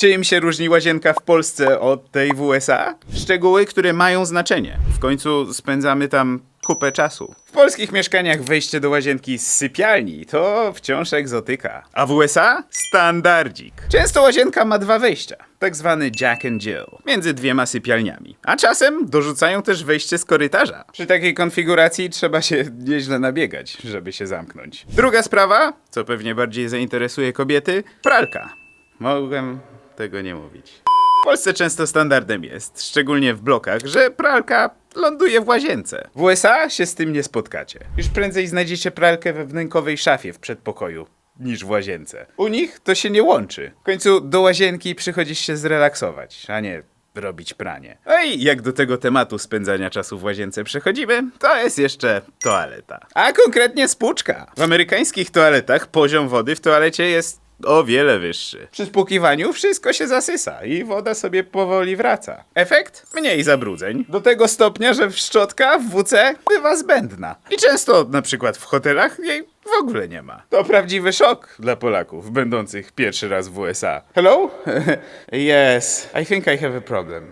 Czym się różni łazienka w Polsce od tej w USA? Szczegóły, które mają znaczenie. W końcu spędzamy tam kupę czasu. W polskich mieszkaniach wejście do łazienki z sypialni to wciąż egzotyka. A w USA? Standardzik. Często łazienka ma dwa wejścia. Tak zwany Jack and Jill. Między dwiema sypialniami. A czasem dorzucają też wejście z korytarza. Przy takiej konfiguracji trzeba się nieźle nabiegać, żeby się zamknąć. Druga sprawa, co pewnie bardziej zainteresuje kobiety, pralka. Mogłem tego nie mówić. W Polsce często standardem jest, szczególnie w blokach, że pralka ląduje w łazience. W USA się z tym nie spotkacie. Już prędzej znajdziecie pralkę we wnękowej szafie w przedpokoju niż w łazience. U nich to się nie łączy. W końcu do łazienki przychodzisz się zrelaksować, a nie robić pranie. No i jak do tego tematu spędzania czasu w łazience przechodzimy, to jest jeszcze toaleta. A konkretnie spłuczka. W amerykańskich toaletach poziom wody w toalecie jest o wiele wyższy. Przy spłukiwaniu wszystko się zasysa i woda sobie powoli wraca. Efekt? Mniej zabrudzeń. Do tego stopnia, że szczotka w WC bywa zbędna. I często, na przykład w hotelach, jej w ogóle nie ma. To prawdziwy szok dla Polaków, będących pierwszy raz w USA. Hello? yes, I think I have a problem.